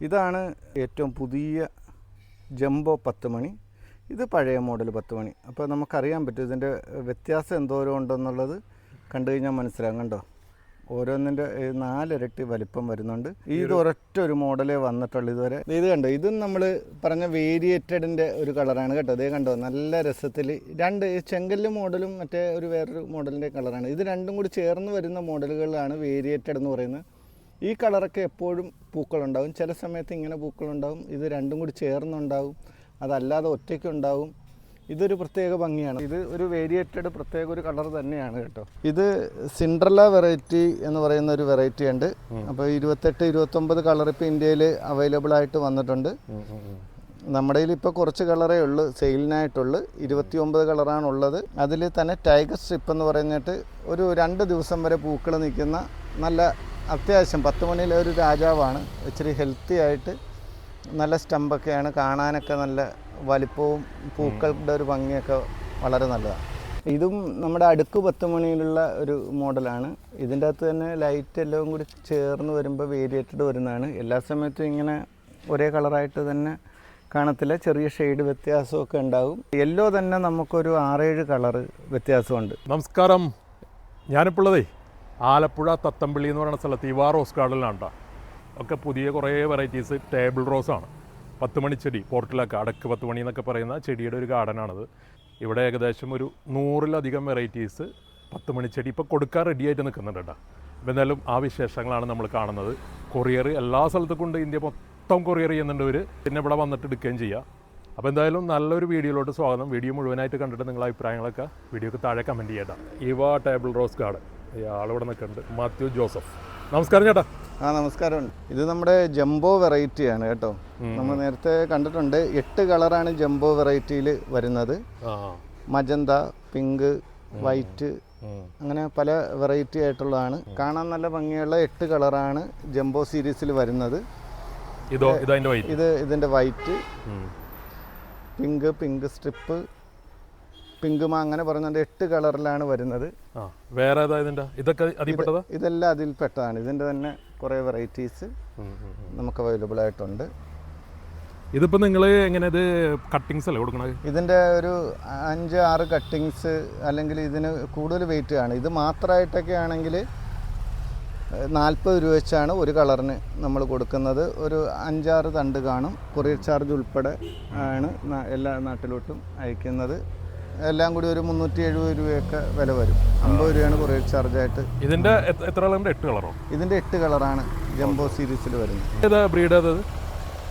ഇതാണ് ഏറ്റവും പുതിയ ജംബോ പത്ത് മണി. ഇത് പഴയ മോഡൽ പത്ത് മണി. അപ്പോൾ നമുക്കറിയാൻ പറ്റും ഇതിന്റെ വ്യത്യാസം എന്തോരം ഉണ്ടെന്നുള്ളത് കണ്ടു കഴിഞ്ഞാൽ മനസ്സിലാകും കണ്ടോ? ഓരോന്നിന്റെ നാലിരട്ടി വലിപ്പം വരുന്നുണ്ട്. ഇത് ഒരൊറ്റ ഒരു മോഡലേ വന്നിട്ടുള്ളൂ ഇതുവരെ. ഇത് കണ്ടോ ഇതും നമ്മൾ പറഞ്ഞ വേരിയേറ്റഡിന്റെ ഒരു കളറാണ് കേട്ടോ. അതേ കണ്ടോ നല്ല രസത്തിൽ രണ്ട് ഈ ചെങ്കല്ല് മോഡലും മറ്റേ ഒരു വേറൊരു മോഡലിന്റെ കളറാണ്. ഇത് രണ്ടും കൂടി ചേർന്ന് വരുന്ന മോഡലുകളാണ് വേരിയേറ്റഡ് എന്ന് പറയുന്നത്. ഈ കളറൊക്കെ എപ്പോഴും പൂക്കളുണ്ടാവും. ചില സമയത്ത് ഇങ്ങനെ പൂക്കളുണ്ടാവും. ഇത് രണ്ടും കൂടി ചേർന്നുണ്ടാവും. അതല്ലാതെ ഒറ്റയ്ക്കുണ്ടാവും ഇതൊരു പ്രത്യേക ഭംഗിയാണ്. ഇത് ഒരു വേരിയേറ്റഡ് പ്രത്യേക ഒരു കളർ തന്നെയാണ് കേട്ടോ. ഇത് സിൻഡ്രല വെറൈറ്റി എന്ന് പറയുന്ന ഒരു വെറൈറ്റി ഉണ്ട്. അപ്പോൾ ഇരുപത്തെട്ട് ഇരുപത്തൊമ്പത് കളർ ഇപ്പോൾ ഇന്ത്യയിൽ അവൈലബിൾ ആയിട്ട് വന്നിട്ടുണ്ട്. നമ്മുടെ കയ്യിൽ ഇപ്പോൾ കുറച്ച് കളറേ ഉള്ളൂ സെയിലിനായിട്ടുള്ളൂ ഇരുപത്തി ഒമ്പത് കളറാണ് ഉള്ളത്. അതിൽ തന്നെ ടൈഗർ സ്ട്രിപ്പ് എന്ന് പറഞ്ഞിട്ട് ഒരു രണ്ട് ദിവസം വരെ പൂക്കൾ നിൽക്കുന്ന നല്ല അത്യാവശ്യം പത്ത് മണിയിലെ ഒരു രാജാവാണ്. ഇച്ചിരി ഹെൽത്തി ആയിട്ട് നല്ല സ്റ്റമ്പൊക്കെയാണ്. കാണാനൊക്കെ നല്ല വലിപ്പവും പൂക്കളുടെ ഒരു ഭംഗിയൊക്കെ വളരെ നല്ലതാണ്. ഇതും നമ്മുടെ അടുക്ക് പത്ത് മണിയിലുള്ള ഒരു മോഡലാണ്. ഇതിന്റെ അകത്ത് തന്നെ ലൈറ്റ് എല്ലാം കൂടി ചേർന്ന് വരുമ്പോൾ വേരിയേറ്റഡ് വരുന്നതാണ്. എല്ലാ സമയത്തും ഇങ്ങനെ ഒരേ കളറായിട്ട് തന്നെ കാണത്തില്ല. ചെറിയ ഷെയ്ഡ് വ്യത്യാസമൊക്കെ ഉണ്ടാകും യെല്ലോ തന്നെ നമുക്കൊരു ആറേഴ് കളറ് വ്യത്യാസമുണ്ട്. നമസ്കാരം. ഞാനിപ്പോൾ ഉള്ളതേ ആലപ്പുഴ തത്തമ്പിള്ളി എന്ന് പറയുന്ന സ്ഥലത്ത് ഇവാ റോസ് ഗാർഡനിലാണ് ട്ടോ. ഒക്കെ പുതിയ കുറേ വെറൈറ്റീസ് ടേബിൾ റോസാണ് പത്ത് മണിച്ചെടി പോർട്ടിലൊക്കെ അടക്ക് പത്ത് മണി എന്നൊക്കെ പറയുന്ന ചെടിയുടെ ഒരു ഗാർഡനാണത്. ഇവിടെ ഏകദേശം ഒരു നൂറിലധികം വെറൈറ്റീസ് പത്ത് മണിച്ചെടി ഇപ്പോൾ കൊടുക്കാൻ റെഡിയായിട്ട് നിൽക്കുന്നുണ്ട് കേട്ടോ. അപ്പോൾ എന്തായാലും ആ വിശേഷങ്ങളാണ് നമ്മൾ കാണുന്നത്. കൊറിയർ എല്ലാ സ്ഥലത്തും കൊണ്ട് ഇന്ത്യ മൊത്തം കൊറിയർ ചെയ്യുന്നുണ്ട് ഇവർ പിന്നെ ഇവിടെ വന്നിട്ട് എടുക്കുകയും ചെയ്യുക അപ്പോൾ എന്തായാലും നല്ലൊരു വീഡിയോയിലോട്ട് സ്വാഗതം. വീഡിയോ മുഴുവനായിട്ട് കണ്ടിട്ട് നിങ്ങളുടെ അഭിപ്രായങ്ങളൊക്കെ വീഡിയോക്ക് താഴെ കമന്റ് ചെയ്യട്ടോ ഇവ ടേബിൾ റോസ് ഗാർഡൻ ആളിവിടെ നിൽക്കുന്നുണ്ട് മാത്യു ജോസഫ്. നമസ്കാരം ചേട്ടാ. ആ നമസ്കാരം. ഇത് നമ്മുടെ ജംബോ വെറൈറ്റി ആണ് കേട്ടോ. നമ്മൾ നേരത്തെ കണ്ടിട്ടുണ്ട് എട്ട് കളറാണ് ജംബോ വെറൈറ്റിയിൽ വരുന്നത്. മജന്ത പിങ്ക് വൈറ്റ് അങ്ങനെ പല വെറൈറ്റി ആയിട്ടുള്ളതാണ്. കാണാൻ നല്ല ഭംഗിയുള്ള എട്ട് കളറാണ് ജംബോ സീരീസിൽ വരുന്നത്. ഇത് ഇതിന്റെ white pink pink strip pink മാ അങ്ങനെ പറഞ്ഞാൽ എട്ട് കളറിലാണ് വരുന്നത്. വേറെ ഇതൊക്കെ ഇതെല്ലാം അതിൽ പെട്ടതാണ് ഇതിന്റെ തന്നെ കുറേ വെറൈറ്റീസ് നമുക്ക് അവൈലബിൾ ആയിട്ടുണ്ട്. ഇതിപ്പോൾ നിങ്ങൾ എങ്ങനെ ഇത് കട്ടിങ്സ് അല്ലേ കൊടുക്കണത്? ഇതിന്റെ ഒരു അഞ്ച് ആറ് കട്ടിങ്സ് അല്ലെങ്കിൽ ഇതിന് കൂടുതൽ വെയിറ്റ് ആണ്. ഇത് മാത്രമായിട്ടൊക്കെ ആണെങ്കിൽ നാൽപ്പത് രൂപ വെച്ചാണ് ഒരു കളറിന് നമ്മൾ കൊടുക്കുന്നത്. ഒരു അഞ്ചാറ് തണ്ട് കാണും. കൊറിയർ ചാർജ് ഉൾപ്പെടെ ആണ് എല്ലാ നാട്ടിലോട്ടും അയക്കുന്നത്. എല്ലാം കൂടി ഒരു മുന്നൂറ്റി എഴുപത് രൂപയൊക്കെ വില വരും. അമ്പത് രൂപയാണ് കൊറിയർ ചാർജായിട്ട് ഇതിന്റെ എത്ര- എത്ര കളറുണ്ട് എട്ട് കളറോ? ഇതിന്റെ എട്ട് കളറാണ് ജംബോ സീരീസിൽ വരുന്നത്. ഏതാ ബ്രീഡ് അത്?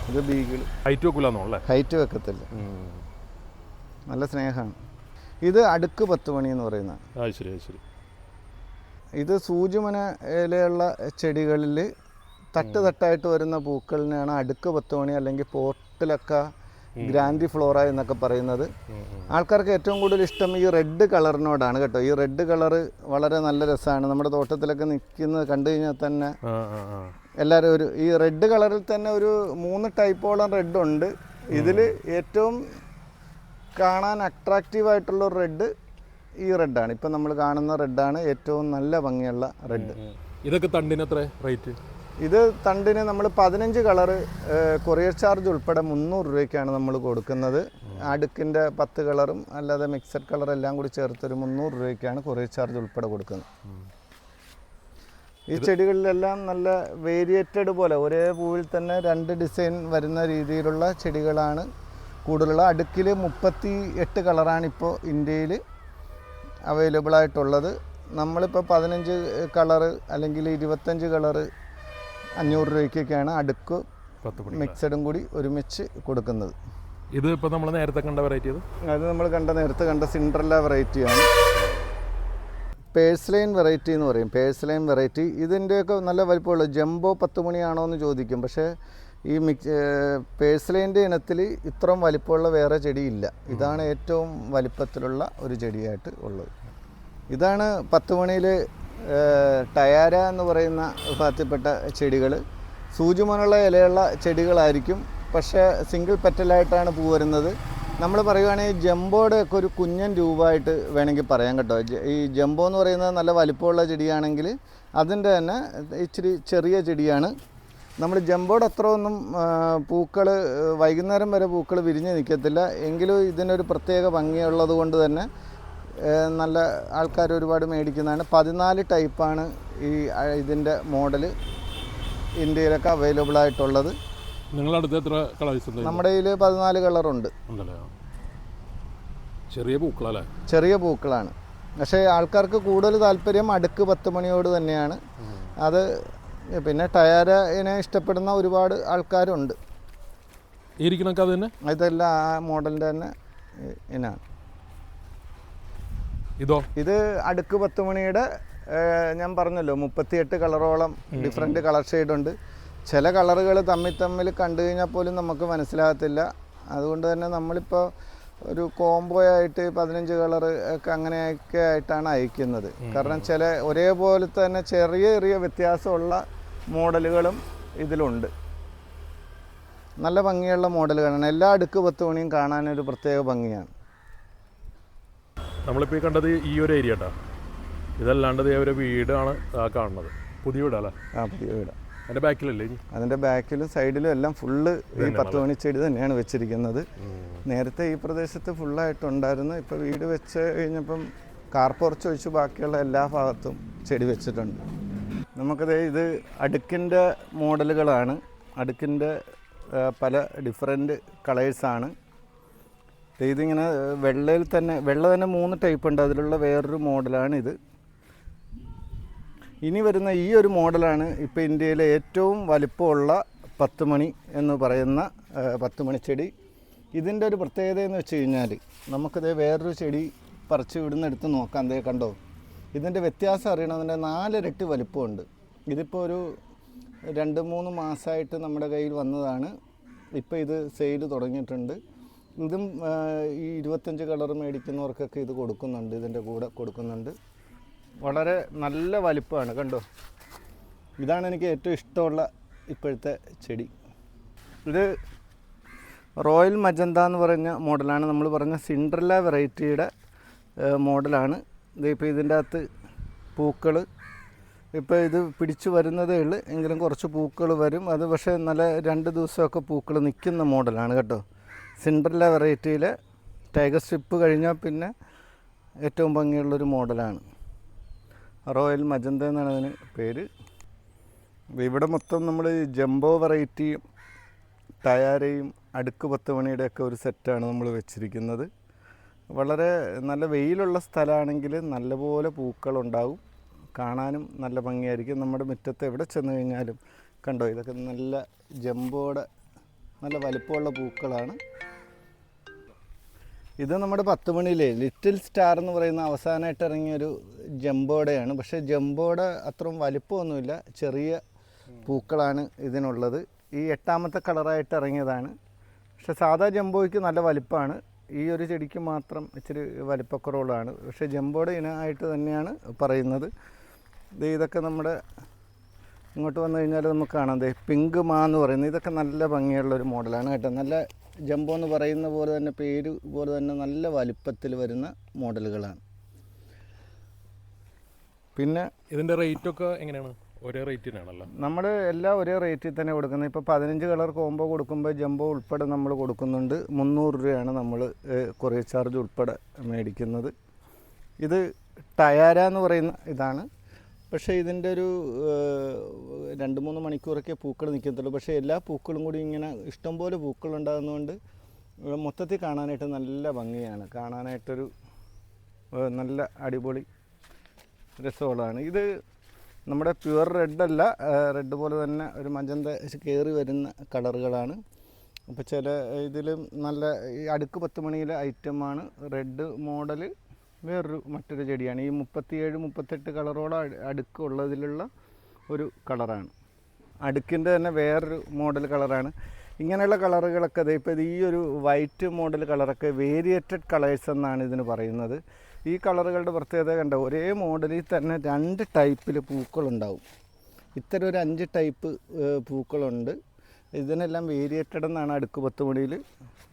ഇത് ബീഗിൾ ഹൈറ്റ് വെക്കില്ല അല്ലേ? ഹൈറ്റ് വെക്കത്തില്ല. നല്ല സ്നേഹമാണ് ഇത് അടുക്ക് പത്ത് മണി എന്ന് പറയുന്ന. ആ ശരി ശരി. ഇത് സൂചിമന ഇലയുള്ള ചെടികളിൽ തട്ട് തട്ടായിട്ട് വരുന്ന പൂക്കളിനെയാണ് അടുക്ക് പത്ത് മണി അല്ലെങ്കിൽ പോർട്ടിലൊക്കെ ഗ്രാൻഡി ഫ്ലോറ എന്നൊക്കെ പറയുന്നത്. ആൾക്കാർക്ക് ഏറ്റവും കൂടുതൽ ഇഷ്ടം ഈ റെഡ് കളറിനോടാണ് കേട്ടോ. ഈ റെഡ് കളർ വളരെ നല്ല രസമാണ് നമ്മുടെ തോട്ടത്തിലൊക്കെ നിൽക്കുന്നത് കണ്ടു കഴിഞ്ഞാൽ തന്നെ എല്ലാവരും ഒരു ഈ റെഡ് കളറിൽ തന്നെ ഒരു മൂന്ന് ടൈപ്പോളം റെഡ് ഉണ്ട്. ഇതിൽ ഏറ്റവും കാണാൻ അട്രാക്റ്റീവ് ആയിട്ടുള്ള ഒരു റെഡ് ഈ റെഡാണ് ഇപ്പം നമ്മൾ കാണുന്ന റെഡാണ് ഏറ്റവും നല്ല ഭംഗിയുള്ള റെഡ്. ഇതൊക്കെ തണ്ടിന് എത്ര റേറ്റ്? ഇത് തണ്ടിന് നമ്മൾ പതിനഞ്ച് കളറ് കൊറിയർ ചാർജ് ഉൾപ്പെടെ മുന്നൂറ് രൂപയ്ക്കാണ് നമ്മൾ കൊടുക്കുന്നത്. അടുക്കിന്റെ പത്ത് കളറും അല്ലാതെ മിക്സഡ് കളർ എല്ലാം കൂടി ചേർത്തൊരു മുന്നൂറ് രൂപയ്ക്കാണ് കൊറിയർ ചാർജ് ഉൾപ്പെടെ കൊടുക്കുന്നത്. ഈ ചെടികളിലെല്ലാം നല്ല വേരിയേറ്റഡ് പോലെ ഒരേ പൂവിൽ തന്നെ രണ്ട് ഡിസൈൻ വരുന്ന രീതിയിലുള്ള ചെടികളാണ് കൂടുതലുള്ള. അടുക്കിൽ മുപ്പത്തി എട്ട് കളറാണ് ഇപ്പോൾ ഇന്ത്യയിൽ അവൈലബിൾ ആയിട്ടുള്ളത്. നമ്മളിപ്പോൾ പതിനഞ്ച് കളറ് അല്ലെങ്കിൽ ഇരുപത്തഞ്ച് കളറ് അഞ്ഞൂറ് രൂപയ്ക്കൊക്കെയാണ് അടുക്ക് മിക്സഡും കൂടി ഒരുമിച്ച് കൊടുക്കുന്നത്. ഇത് ഇപ്പോൾ നമ്മൾ നേരത്തെ കണ്ട വെറൈറ്റി അത് നമ്മൾ കണ്ട നേരത്തെ കണ്ട സിൻഡ്രല്ല വെറൈറ്റിയാണ് പേഴ്സ്ലൈൻ വെറൈറ്റി എന്ന് പറയും. പേഴ്സ്ലൈൻ വെറൈറ്റി ഇതിന്റെയൊക്കെ നല്ല വലിപ്പമുള്ള ജംബോ പത്ത് മണിയാണോ എന്ന് ചോദിക്കും. പക്ഷേ ഈ മിക്സ് പേഴ്സ്ലൈന്റെ ഇനത്തിൽ ഇത്രയും വലിപ്പമുള്ള വേറെ ചെടിയില്ല. ഇതാണ് ഏറ്റവും വലിപ്പത്തിലുള്ള ഒരു ചെടിയായിട്ട് ഉള്ളത്. ഇതാണ് പത്ത് മണിയിൽ ടയാര എന്ന് പറയുന്ന വിഭാഗത്തിൽപ്പെട്ട ചെടികൾ സൂചിമനുള്ള ഇലയുള്ള ചെടികളായിരിക്കും. പക്ഷേ സിംഗിൾ പെറ്റലായിട്ടാണ് പൂ വരുന്നത്. നമ്മൾ പറയുകയാണെങ്കിൽ ജംബോയുടെ ഒക്കെ ഒരു കുഞ്ഞൻ രൂപമായിട്ട് വേണമെങ്കിൽ പറയാം കേട്ടോ. ഈ ജംബോ എന്ന് പറയുന്നത് നല്ല വലിപ്പമുള്ള ചെടിയാണെങ്കിൽ അതിന്റെ തന്നെ ഇച്ചിരി ചെറിയ ചെടിയാണ്. നമ്മൾ ജംബോയുടെ അത്ര ഒന്നും പൂക്കൾ വൈകുന്നേരം വരെ പൂക്കൾ വിരിഞ്ഞ് നിൽക്കത്തില്ല. എങ്കിലും ഇതിനൊരു പ്രത്യേക ഭംഗിയുള്ളത് കൊണ്ട് തന്നെ നല്ല ആൾക്കാർ ഒരുപാട് മേടിക്കുന്നതാണ്. പതിനാല് ടൈപ്പാണ് ഈ ഇതിന്റെ മോഡൽ ഇന്ത്യയിലൊക്കെ അവൈലബിൾ ആയിട്ടുള്ളത്. നിങ്ങളടുത്ത് എത്ര കളേഴ്സ് നമ്മുടെ കയ്യിൽ പതിനാല് കളറുണ്ട്. ചെറിയ പൂക്കളല്ലേ? ചെറിയ പൂക്കളാണ്. പക്ഷേ ആൾക്കാർക്ക് കൂടുതൽ താല്പര്യം അടുക്ക് പത്ത് മണിയോട് തന്നെയാണ്. അത് പിന്നെ ടയറിനെ ഇഷ്ടപ്പെടുന്ന ഒരുപാട് ആൾക്കാരുണ്ട്. ഇരിക്കണൊക്കെ അത് തന്നെ? ഇതെല്ലാം ആ മോഡലിന്റെ തന്നെ ഇനാണ്. ഇതോ? ഇത് അടുക്ക് പത്ത് മണിയുടെ ഞാൻ പറഞ്ഞല്ലോ മുപ്പത്തിയെട്ട് കളറോളം ഡിഫറെന്റ് കളർ ഷെയ്ഡുണ്ട് ചില കളറുകൾ തമ്മിൽ തമ്മിൽ കണ്ടു കഴിഞ്ഞാൽ പോലും നമുക്ക് മനസ്സിലാകത്തില്ല. അതുകൊണ്ട് തന്നെ നമ്മളിപ്പോൾ ഒരു കോംബോ ആയിട്ട് പതിനഞ്ച് കളർ ഒക്കെ അങ്ങനെയൊക്കെ ആയിട്ടാണ് അയക്കുന്നത്. കാരണം ചില ഒരേപോലെ തന്നെ ചെറിയ ചെറിയ വ്യത്യാസമുള്ള മോഡലുകളും ഇതിലുണ്ട്. നല്ല ഭംഗിയുള്ള മോഡലുകളാണ്. എല്ലാ അടുക്ക് പത്ത് മണിയും കാണാനൊരു പ്രത്യേക ഭംഗിയാണ്. നമ്മളിപ്പോൾ ഈ കണ്ടത് ഈ ഒരു ഏരിയ കേട്ടോ ഇതല്ലാണ്ട് ഒരു വീടാണ് കാണുന്നത്. പുതിയ വീടാ ആ പുതിയ വീട്. അതിന്റെ ബാക്കിലല്ലേ ഇനി? അതിന്റെ ബാക്കിലും സൈഡിലും എല്ലാം ഫുള്ള് ഈ പത്ത് മണി ചെടി തന്നെയാണ് വെച്ചിരിക്കുന്നത്. നേരത്തെ ഈ പ്രദേശത്ത് ഫുള്ളായിട്ടുണ്ടായിരുന്നു. ഇപ്പം വീട് വെച്ച് കഴിഞ്ഞപ്പം കാർപ്പുറച്ച് ഒഴിച്ച് ബാക്കിയുള്ള എല്ലാ ഭാഗത്തും ചെടി വെച്ചിട്ടുണ്ട്. നമുക്കത് ഇത് അടുക്കിന്റെ മോഡലുകളാണ്. അടുക്കിന്റെ പല ഡിഫറെന്റ് കളേഴ്സാണ് ഇതിങ്ങനെ വെള്ളയിൽ തന്നെ വെള്ള തന്നെ മൂന്ന് ടൈപ്പ് ഉണ്ട്. അതിലുള്ള വേറൊരു മോഡലാണ് ഇത്. ഇനി വരുന്ന ഈ ഒരു മോഡലാണ് ഇപ്പോൾ ഇന്ത്യയിലെ ഏറ്റവും വലിപ്പമുള്ള പത്ത് മണി എന്ന് പറയുന്ന പത്ത് ചെടി. ഇതിന്റെ ഒരു പ്രത്യേകത എന്ന് വെച്ച് കഴിഞ്ഞാൽ നമുക്കിത് വേറൊരു ചെടി പറിച്ച് ഇവിടുന്ന് എടുത്ത് നോക്കാം. അതേ കണ്ടോ? ഇതിന്റെ വ്യത്യാസം അറിയണമെന്നുണ്ടെ നാലിരട്ടി വലിപ്പമുണ്ട്. ഇതിപ്പോൾ ഒരു രണ്ട് മൂന്ന് മാസമായിട്ട് നമ്മുടെ കയ്യിൽ വന്നതാണ്. ഇപ്പോൾ ഇത് സെയിൽ തുടങ്ങിയിട്ടുണ്ട്. ഇതും ഈ ഇരുപത്തഞ്ച് കളർ മേടിക്കുന്നവർക്കൊക്കെ ഇത് കൊടുക്കുന്നുണ്ട് ഇതിന്റെ കൂടെ കൊടുക്കുന്നുണ്ട്. വളരെ നല്ല വലിപ്പമാണ് കണ്ടോ? ഇതാണ് എനിക്ക് ഏറ്റവും ഇഷ്ടമുള്ള ഇപ്പോഴത്തെ ചെടി. ഇത് റോയൽ മജന്ത എന്ന് പറഞ്ഞ മോഡലാണ്. നമ്മൾ പറഞ്ഞ സിൻഡ്രല്ല വെറൈറ്റിയുടെ മോഡലാണ്. ഇതിപ്പോൾ ഇതിന്റെ അകത്ത് പൂക്കൾ ഇപ്പോൾ ഇത് പിടിച്ചു വരുന്നതേ ഉള്ളൂ. എങ്കിലും കുറച്ച് പൂക്കൾ വരും. അത് പക്ഷേ നല്ല രണ്ട് ദിവസമൊക്കെ പൂക്കൾ നിൽക്കുന്ന മോഡലാണ് കേട്ടോ. സിൻഡ്രല്ല വെറൈറ്റിയിൽ ടൈഗർ സ്ട്രിപ്പ് കഴിഞ്ഞാൽ പിന്നെ ഏറ്റവും ഭംഗിയുള്ളൊരു മോഡലാണ്. റോയൽ മജന്ത എന്നാണ് അതിന് പേര്. ഇവിടെ മൊത്തം നമ്മൾ ജംബോ വെറൈറ്റിയും ടയാരയും അടുക്ക് പത്ത് മണിയുടെയൊക്കെ ഒരു സെറ്റാണ് നമ്മൾ വെച്ചിരിക്കുന്നത്. വളരെ നല്ല വെയിലുള്ള സ്ഥലമാണെങ്കിൽ നല്ലപോലെ പൂക്കളുണ്ടാവും. കാണാനും നല്ല ഭംഗിയായിരിക്കും. നമ്മുടെ മുറ്റത്ത് എവിടെ ചെന്ന് കഴിഞ്ഞാലും കണ്ടോ ഇതൊക്കെ നല്ല ജംബോയുടെ നല്ല വലിപ്പമുള്ള പൂക്കളാണ്. ഇത് നമ്മുടെ പത്ത് മണിയിലെ ലിറ്റിൽ സ്റ്റാർ എന്ന് പറയുന്ന അവസാനമായിട്ട് ഇറങ്ങിയൊരു ജംബോഡയാണ് പക്ഷേ ജംബോയുടെ അത്രയും വലിപ്പമൊന്നുമില്ല. ചെറിയ പൂക്കളാണ് ഇതിനുള്ളത്. ഈ എട്ടാമത്തെ കളറായിട്ട് ഇറങ്ങിയതാണ്. പക്ഷേ സാധാ ജംബോയ്ക്ക് നല്ല വലിപ്പമാണ്. ഈ ഒരു ചെടിക്ക് മാത്രം ഇച്ചിരി വലിപ്പക്കുറവുള്ളതാണ്. പക്ഷേ ജംബോടെ ഇനമായിട്ട് തന്നെയാണ് പറയുന്നത്. ഇതൊക്കെ നമ്മുടെ ഇങ്ങോട്ട് വന്നു കഴിഞ്ഞാൽ നമുക്ക് കാണാം. ദേ പിങ്ക് മാ എന്ന് പറയുന്നത് ഇതൊക്കെ നല്ല ഭംഗിയുള്ള ഒരു മോഡലാണ് കേട്ടോ. നല്ല ജംബോ എന്ന് പറയുന്ന പോലെ തന്നെ പേര് പോലെ തന്നെ നല്ല വലിപ്പത്തിൽ വരുന്ന മോഡലുകളാണ്. പിന്നെ ഇതിന്റെ റേറ്റൊക്കെ എങ്ങനെയാണ്? ഒരേ റേറ്റ് തന്നെയാണല്ലോ നമ്മൾ എല്ലാം ഒരേ റേറ്റിൽ തന്നെ കൊടുക്കുന്നത്. ഇപ്പോൾ പതിനഞ്ച് കളർ കോംബോ കൊടുക്കുമ്പോൾ ജംബോ ഉൾപ്പെടെ നമ്മൾ കൊടുക്കുന്നുണ്ട്. മുന്നൂറ് രൂപയാണ് നമ്മൾ കൊറിയർ ചാർജ് ഉൾപ്പെടെ മേടിക്കുന്നത്. ഇത് ടയാര എന്ന് പറയുന്ന ഇതാണ്. പക്ഷേ ഇതിന്റെ ഒരു രണ്ട് മൂന്ന് മണിക്കൂറൊക്കെ പൂക്കൾ നിൽക്കത്തുള്ളൂ. പക്ഷേ എല്ലാ പൂക്കളും കൂടി ഇങ്ങനെ ഇഷ്ടംപോലെ പൂക്കൾ ഉണ്ടാകുന്നതുകൊണ്ട് മൊത്തത്തിൽ കാണാനായിട്ട് നല്ല ഭംഗിയാണ്. കാണാനായിട്ടൊരു നല്ല അടിപൊളി രസമുള്ളതാണ്. ഇത് നമ്മുടെ പ്യുവർ റെഡല്ല റെഡ് പോലെ തന്നെ ഒരു മജന്ത കയറി വരുന്ന കളറുകളാണ്. അപ്പോൾ ചില ഇതിലും നല്ല ഈ അടുക്ക് പത്ത് മണിയിലെ ഐറ്റമാണ് റെഡ് മോഡൽ വേറൊരു മറ്റൊരു ചെടിയാണ്. ഈ മുപ്പത്തിയേഴ് മുപ്പത്തെട്ട് കളറോട് അടുക്കുള്ളതിലുള്ള ഒരു കളറാണ്. അടുക്കിന്റെ തന്നെ വേറൊരു മോഡൽ കളറാണ്. ഇങ്ങനെയുള്ള കളറുകളൊക്കെ ദേ ഇപ്പോൾ ഈ ഒരു വൈറ്റ് മോഡൽ കളറൊക്കെ വേരിയേറ്റഡ് കളേഴ്സ് എന്നാണ് ഇതിന് പറയുന്നത്. ഈ കളറുകളുടെ പ്രത്യേകത കണ്ട? ഒരേ മോഡലിൽ തന്നെ രണ്ട് ടൈപ്പിൽ പൂക്കളുണ്ടാവും. ഇത്തരം ഒരു അഞ്ച് ടൈപ്പ് പൂക്കളുണ്ട്. ഇതിനെല്ലാം വേരിയേറ്റഡ് എന്നാണ് അടുക്ക് പത്ത് മണിയിൽ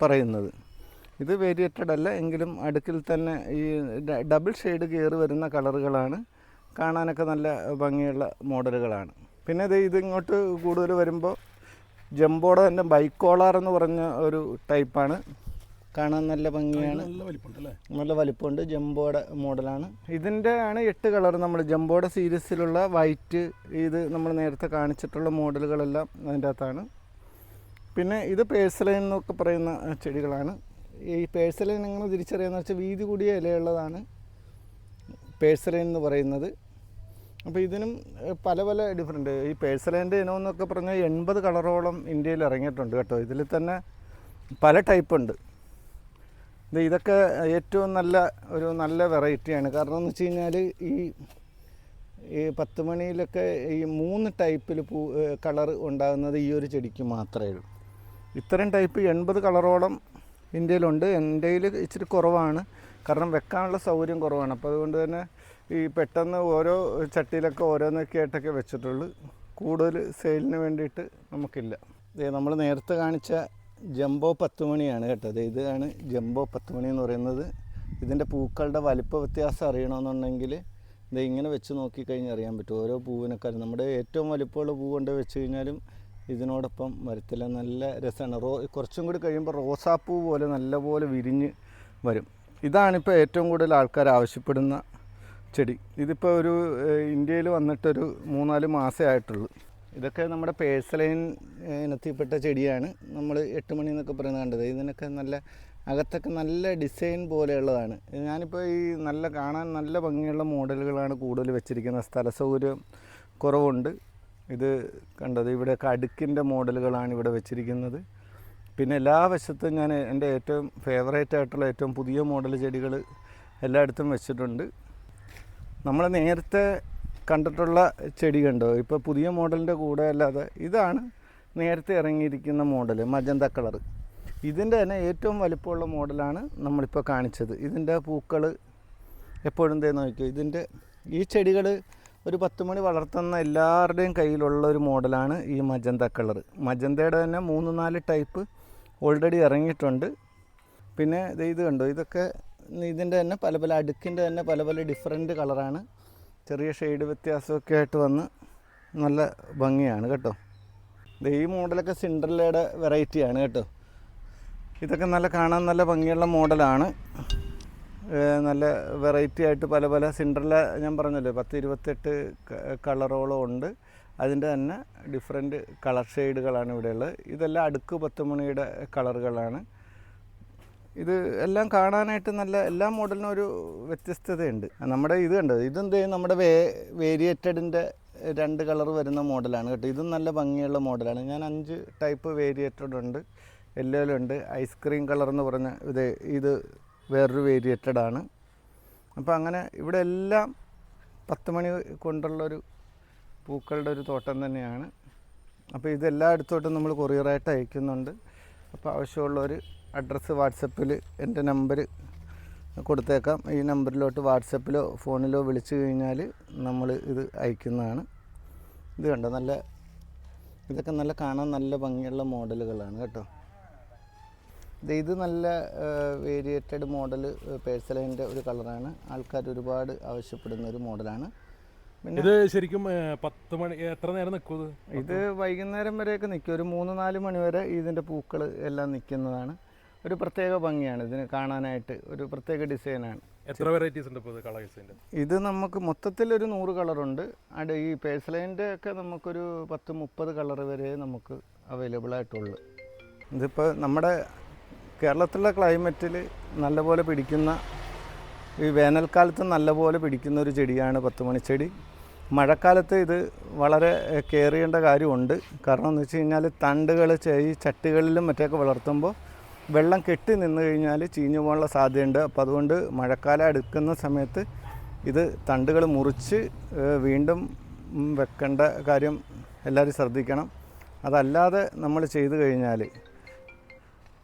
പറയുന്നത്. ഇത് വേരിയേറ്റഡ് അല്ല എങ്കിലും അടുക്കിൽ തന്നെ ഈ ഡബിൾ ഷെയ്ഡ് കയറി വരുന്ന കളറുകളാണ്. കാണാനൊക്കെ നല്ല ഭംഗിയുള്ള മോഡലുകളാണ്. പിന്നെ ഇത് ഇതിങ്ങോട്ട് കൂടുതൽ വരുമ്പോൾ ജംബോടെ തന്നെ ബൈക്കോളാർ എന്ന് പറഞ്ഞ ഒരു ടൈപ്പാണ്. കാണാൻ നല്ല ഭംഗിയാണ്. നല്ല വലിപ്പമുണ്ട് അല്ലേ നല്ല വലിപ്പമുണ്ട് ജംബോയുടെ മോഡലാണ്. ഇതിന്റെ ആണ് എട്ട് കളർ നമ്മൾ ജംബോയുടെ സീരീസിലുള്ള വൈറ്റ് ഇത് നമ്മൾ നേരത്തെ കാണിച്ചിട്ടുള്ള മോഡലുകളെല്ലാം അതിന്റെ അകത്താണ്. പിന്നെ ഇത് പേഴ്സലൈൻ എന്നൊക്കെ പറയുന്ന ചെടികളാണ്. ഈ പേഴ്സലൈൻ നിങ്ങൾ തിരിച്ചറിയാന്ന് വെച്ചാൽ വീതി കൂടിയ ഇലയുള്ളതാണ്. പേഴ്സലൈൻ എന്ന് പറയുന്നത്. അപ്പോൾ ഇതിനും പല പല ഡിഫറെന്റ് ഈ പേഴ്സലൈന്റെ ഇനം എന്നൊക്കെ പറഞ്ഞാൽ എൺപത് കളറോളം ഇന്ത്യയിൽ ഇറങ്ങിയിട്ടുണ്ട് കേട്ടോ. ഇതിൽ തന്നെ പല ടൈപ്പ് ഉണ്ട്. ഇത് ഇതൊക്കെ ഏറ്റവും നല്ല ഒരു നല്ല വെറൈറ്റിയാണ് കാരണം എന്ന് വെച്ച് കഴിഞ്ഞാൽ ഈ ഈ പത്ത് മണിയിലൊക്കെ ഈ മൂന്ന് ടൈപ്പിൽ പൂ കളർ ഉണ്ടാകുന്നത് ഈ ഒരു ചെടിക്ക് മാത്രമേ ഉള്ളൂ. ഇത്തരം ടൈപ്പ് എൺപത് കളറോളം ഇന്ത്യയിലുണ്ട്. ഇന്ത്യയിൽ ഇച്ചിരി കുറവാണ്. കാരണം വെക്കാനുള്ള സൗകര്യം കുറവാണ്. അപ്പോൾ അതുകൊണ്ട് തന്നെ ഈ പെട്ടെന്ന് ഓരോ ചട്ടിയിലൊക്കെ ഓരോന്നൊക്കെ ആയിട്ടൊക്കെ വെച്ചിട്ടുള്ളൂ. കൂടുതൽ സെയിലിന് വേണ്ടിയിട്ട് നമുക്കില്ല. ഇതേ നമ്മൾ നേരത്തെ കാണിച്ച ജംബോ പത്ത് മണിയാണ് കേട്ടോ. ദേ ഇതാണ് ജംബോ പത്ത് മണി എന്ന് പറയുന്നത്. ഇതിന്റെ പൂക്കളുടെ വലിപ്പ വ്യത്യാസം അറിയണമെന്നുണ്ടെങ്കിൽ ഇത് ഇങ്ങനെ വെച്ച് നോക്കിക്കഴിഞ്ഞാൽ അറിയാൻ പറ്റും. ഓരോ പൂവിനേക്കാളും. നമ്മുടെ ഏറ്റവും വലിപ്പമുള്ള പൂ കൊണ്ട് വെച്ച് കഴിഞ്ഞാലും ഇതിനോടൊപ്പം വരത്തില്ല നല്ല രസമാണ്. റോ കുറച്ചും കൂടി കഴിയുമ്പോൾ റോസാപ്പൂ പോലെ നല്ലപോലെ വിരിഞ്ഞ് വരും. ഇതാണിപ്പോൾ ഏറ്റവും കൂടുതൽ ആൾക്കാർ ആവശ്യപ്പെടുന്ന ചെടി. ഇതിപ്പോൾ ഒരു ഇന്ത്യയിൽ വന്നിട്ടൊരു മൂന്നാൽ മാസമേ ആയിട്ടുള്ളൂ. ഇതൊക്കെ നമ്മുടെ പേഴ്സലൈൻ ഇനത്തിൽപ്പെട്ട ചെടിയാണ്. നമ്മൾ എട്ട് മണി എന്നൊക്കെ പറയുന്നത് കണ്ടത്. ഇതിനൊക്കെ നല്ല അകത്തൊക്കെ നല്ല ഡിസൈൻ പോലെയുള്ളതാണ്. ഞാനിപ്പോൾ ഈ നല്ല കാണാൻ നല്ല ഭംഗിയുള്ള മോഡലുകളാണ് കൂടുതൽ വെച്ചിരിക്കുന്നത്. സ്ഥല സൗകര്യം കുറവുണ്ട്. ഇത് കണ്ടത്. ഇവിടെ കടുക്കിന്റെ മോഡലുകളാണ് ഇവിടെ വെച്ചിരിക്കുന്നത്. പിന്നെ എല്ലാ വശത്തും ഞാൻ എന്റെ ഏറ്റവും ഫേവറേറ്റ് ആയിട്ടുള്ള ഏറ്റവും പുതിയ മോഡൽ ചെടികൾ എല്ലായിടത്തും വെച്ചിട്ടുണ്ട്. നമ്മൾ നേരത്തെ കണ്ടിട്ടുള്ള ചെടി കണ്ടോ? ഇപ്പോൾ പുതിയ മോഡലിന്റെ കൂടെ അല്ലാതെ ഇതാണ് നേരത്തെ ഇറങ്ങിയിരിക്കുന്ന മോഡൽ മജന്ത കളർ. ഇതിന്റെ തന്നെ ഏറ്റവും വലിപ്പമുള്ള മോഡലാണ് നമ്മളിപ്പോൾ കാണിച്ചത്. ഇതിന്റെ പൂക്കൾ എപ്പോഴും തേ നോക്കിയോ ഇതിന്റെ ഈ ചെടികൾ ഒരു പത്ത് മണി വളർത്തുന്ന എല്ലാവരുടെയും കയ്യിലുള്ള ഒരു മോഡലാണ് ഈ മജന്ത കളർ മജന്തയുടെ തന്നെ മൂന്ന് നാല് ടൈപ്പ് ഓൾറെഡി ഇറങ്ങിയിട്ടുണ്ട്. പിന്നെ ഇത് കണ്ടോ? ഇതൊക്കെ ഇതിന്റെ തന്നെ പല പല അടുക്കിന്റെ തന്നെ പല പല ഡിഫറെന്റ് കളറാണ്. ചെറിയ ഷെയ്ഡ് വ്യത്യാസമൊക്കെ ആയിട്ട് വന്ന് നല്ല ഭംഗിയാണ് കേട്ടോ. ഈ മോഡലൊക്കെ സിൻഡ്രല്ലയുടെ വെറൈറ്റിയാണ് കേട്ടോ. ഇതൊക്കെ നല്ല കാണാൻ നല്ല ഭംഗിയുള്ള മോഡലാണ്. നല്ല വെറൈറ്റി ആയിട്ട് പല പല സിൻഡ്രല്ല ഞാൻ പറഞ്ഞല്ലോ പത്ത് ഇരുപത്തെട്ട് കളറോളം ഉണ്ട്. അതിന്റെ തന്നെ ഡിഫറെന്റ് കളർ ഷെയ്ഡുകളാണ് ഇവിടെയുള്ളത്. ഇതെല്ലാം അടുക്ക് പത്ത് മണിയുടെ കളറുകളാണ് ഇത് എല്ലാം കാണാനായിട്ട് നല്ല എല്ലാ മോഡലിനും ഒരു വ്യത്യസ്തതയുണ്ട്. നമ്മുടെ ഇത് കണ്ടത് ഇതെന്ത് ചെയ്യും? നമ്മുടെ വേ വേരിയേറ്റഡിന്റെ രണ്ട് കളർ വരുന്ന മോഡലാണ് കേട്ടോ. ഇതും നല്ല ഭംഗിയുള്ള മോഡലാണ് ഞാൻ അഞ്ച് ടൈപ്പ് വേരിയേറ്റഡ് ഉണ്ട് യെല്ലോയിലുണ്ട് ഐസ്ക്രീം കളർ എന്ന് പറഞ്ഞ ഇത് ഇത് വേറൊരു ആണ്. അപ്പോൾ അങ്ങനെ ഇവിടെ എല്ലാം പത്ത് മണി കൊണ്ടുള്ളൊരു പൂക്കളുടെ ഒരു തോട്ടം തന്നെയാണ്. അപ്പോൾ ഇത് എല്ലായിടത്തോട്ടും നമ്മൾ കൊറിയറായിട്ട് അയക്കുന്നുണ്ട്. അപ്പോൾ ആവശ്യമുള്ളവർ അഡ്രസ്സ് വാട്സപ്പിൽ എന്റെ നമ്പർ കൊടുത്തേക്കാം. ഈ നമ്പറിലോട്ട് വാട്സപ്പിലോ ഫോണിലോ വിളിച്ചു കഴിഞ്ഞാൽ നമ്മൾ ഇത് അയക്കുന്നതാണ്. ഇത് കണ്ടോ? നല്ല ഇതൊക്കെ നല്ല കാണാൻ നല്ല ഭംഗിയുള്ള മോഡലുകളാണ് കേട്ടോ. ഇത് ഇത് നല്ല വേരിയേറ്റഡ് മോഡൽ പേഴ്സലൈന്റെ ഒരു കളറാണ്. ആൾക്കാർ ഒരുപാട് ആവശ്യപ്പെടുന്ന ഒരു മോഡലാണ്. ഇത് ശരിക്കും പത്ത് മണി എത്ര നേരം നിൽക്കും ഇത്? വൈകുന്നേരം വരെയൊക്കെ നിൽക്കും ഒരു മൂന്ന് നാല് മണി വരെ ഇതിന്റെ പൂക്കൾ എല്ലാം നിൽക്കുന്നതാണ് ഒരു പ്രത്യേക ഭംഗിയാണ് ഇതിന് കാണാനായിട്ട്. ഒരു പ്രത്യേക ഡിസൈനാണ്. എത്ര വെറൈറ്റീസ് ഉണ്ട് ഇപ്പോൾ ഇത് കളേഴ്സിന്റെ ഇത് നമുക്ക് മൊത്തത്തിൽ ഒരു നൂറ് കളറുണ്ട് അത് ഈ പേഴ്സലൈന്റെ ഒക്കെ നമുക്കൊരു പത്ത് മുപ്പത് കളർ വരെ നമുക്ക് അവൈലബിൾ ആയിട്ടുള്ളൂ. ഇതിപ്പോൾ നമ്മുടെ കേരളത്തിലെ ക്ലൈമറ്റിൽ നല്ലപോലെ പിടിക്കുന്ന ഈ വേനൽക്കാലത്ത് നല്ലപോലെ പിടിക്കുന്ന ഒരു ചെടിയാണ് പത്ത് മണിച്ചെടി മഴക്കാലത്ത് ഇത് വളരെ കെയർ കാര്യമുണ്ട്. കാരണം എന്ന് വെച്ച് കഴിഞ്ഞാൽ തണ്ടുകൾ ഈ ചട്ടികളിലും മറ്റൊക്കെ വളർത്തുമ്പോൾ വെള്ളം കെട്ടി നിന്ന് കഴിഞ്ഞാൽ ചീഞ്ഞു പോകാനുള്ള സാധ്യതയുണ്ട്. അപ്പോൾ അതുകൊണ്ട് മഴക്കാലം അടുക്കുന്ന സമയത്ത് ഇത് തണ്ടുകൾ മുറിച്ച് വീണ്ടും വെക്കേണ്ട കാര്യം എല്ലാവരും ശ്രദ്ധിക്കണം. അതല്ലാതെ നമ്മൾ ചെയ്തു കഴിഞ്ഞാൽ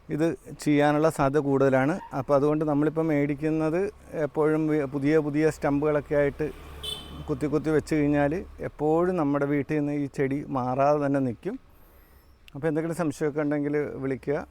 ഇത് ചെയ്യാനുള്ള സാധ്യത കൂടുതലാണ്. അപ്പോൾ അതുകൊണ്ട് നമ്മളിപ്പോൾ മേടിക്കുന്നത് എപ്പോഴും പുതിയ പുതിയ സ്റ്റമ്പുകളൊക്കെ ആയിട്ട് കുത്തി കുത്തി വെച്ച് കഴിഞ്ഞാൽ എപ്പോഴും നമ്മുടെ വീട്ടിൽ നിന്ന് ഈ ചെടി മാറാതെ തന്നെ നിൽക്കും. അപ്പോൾ എന്തെങ്കിലും സംശയമൊക്കെ ഉണ്ടെങ്കിൽ വിളിക്കുക.